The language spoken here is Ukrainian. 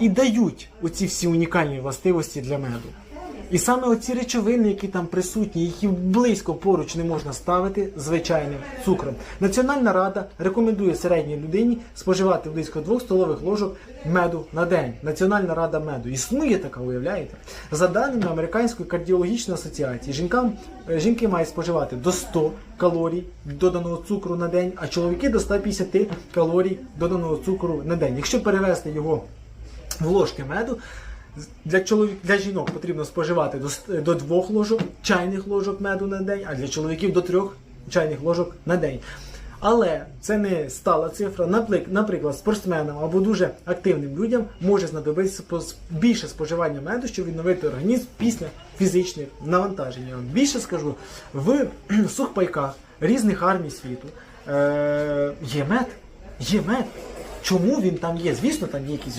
і дають оці всі унікальні властивості для меду. І саме оці речовини, які там присутні, які близько поруч не можна ставити звичайним цукром. Національна рада рекомендує середній людині споживати близько 2 столових ложок меду на день. Національна рада меду. Існує така, уявляєте? За даними Американської кардіологічної асоціації, жінкам, е, жінки мають споживати до 100 калорій доданого цукру на день, а чоловіки до 150 калорій доданого цукру на день. Якщо перевести його ложки меду. Для чоловік для жінок потрібно споживати до, до двох ложок чайних ложок меду на день, а для чоловіків до трьох чайних ложок на день. Але це не стала цифра. Наприклад, спортсменам або дуже активним людям може знадобитися більше споживання меду, щоб відновити організм після фізичних навантажень. Я вам більше скажу, в сухпайках різних армій світу е- є мед. Є мед. Чому він там є? Звісно, там є якісь